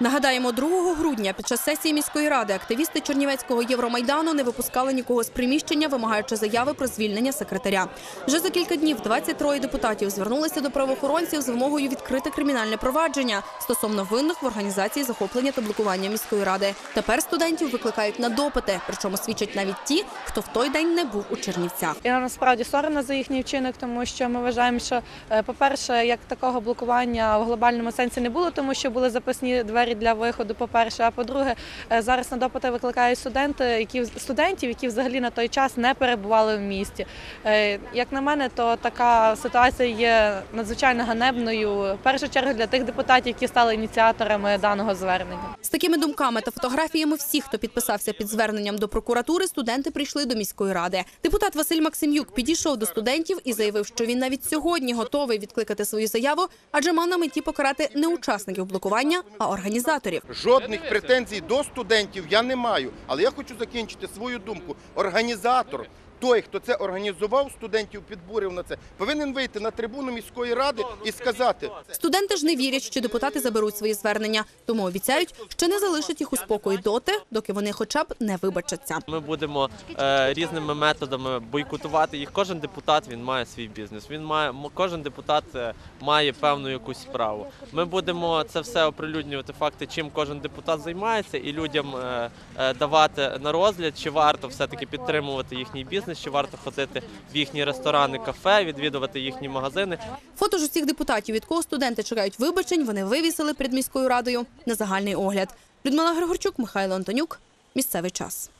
Нагадаємо, 2 грудня під час сесії міської ради активісти Чернівецького Євромайдану не випускали нікого з приміщення, вимагаючи заяви про звільнення секретаря. Вже за кілька днів 23 депутатів звернулися до правоохоронців з вимогою відкрити кримінальне провадження стосовно винних в організації захоплення та блокування міської ради. Тепер студентів викликають на допити, причому свідчать навіть ті, хто в той день не був у Чернівцях. І насправді соромно за їхній вчинок, тому що ми вважаємо, що, е, по-перше, як такого блокування в глобальному сенсі не було, тому що були запасні двері для виходу. По-перше, а по-друге, е, зараз на допити викликають студенти, які студентів, які взагалі на той час не перебували в місті. Е, Як на мене, то така ситуація є надзвичайно ганебною. В першу чергу для тих депутатів, які стали ініціаторами даного звернення. З такими думками та фотографіями всіх, хто підписався під зверненням до прокуратури, студенти прийшли до міської ради. Депутат Василь Максимюк підійшов до студентів і заявив, що він навіть сьогодні готовий відкликати свою заяву, адже мав на меті покарати не учасників блокування, а організаторів. Жодних претензій до студентів я не маю. Але я хочу закінчити свою думку. Організатор, той, хто це організував, студентів підбурив на це, повинен вийти на трибуну міської ради і сказати: Студенти ж не вірять, що депутати заберуть свої звернення, тому обіцяють, що не залишать їх у спокої доти, доки вони хоча б не вибачаться. Ми будемо е, різними методами бойкотувати їх. Кожен депутат він має свій бізнес. Він має кожен депутат е, має певну якусь справу. Ми будемо це все оприлюднювати факти, чим кожен депутат займається, і людям е, е, давати на розгляд, чи варто все таки підтримувати їхній бізнес, чи варто ходити в їхні ресторани, кафе, відвідувати їхні магазини. Фото ж усіх депутатів, від кого студенти чекають вибачень, вони вивісили перед міською радою на загальний огляд. Людмила Григорчук, Михайло Антонюк. Місцевий час.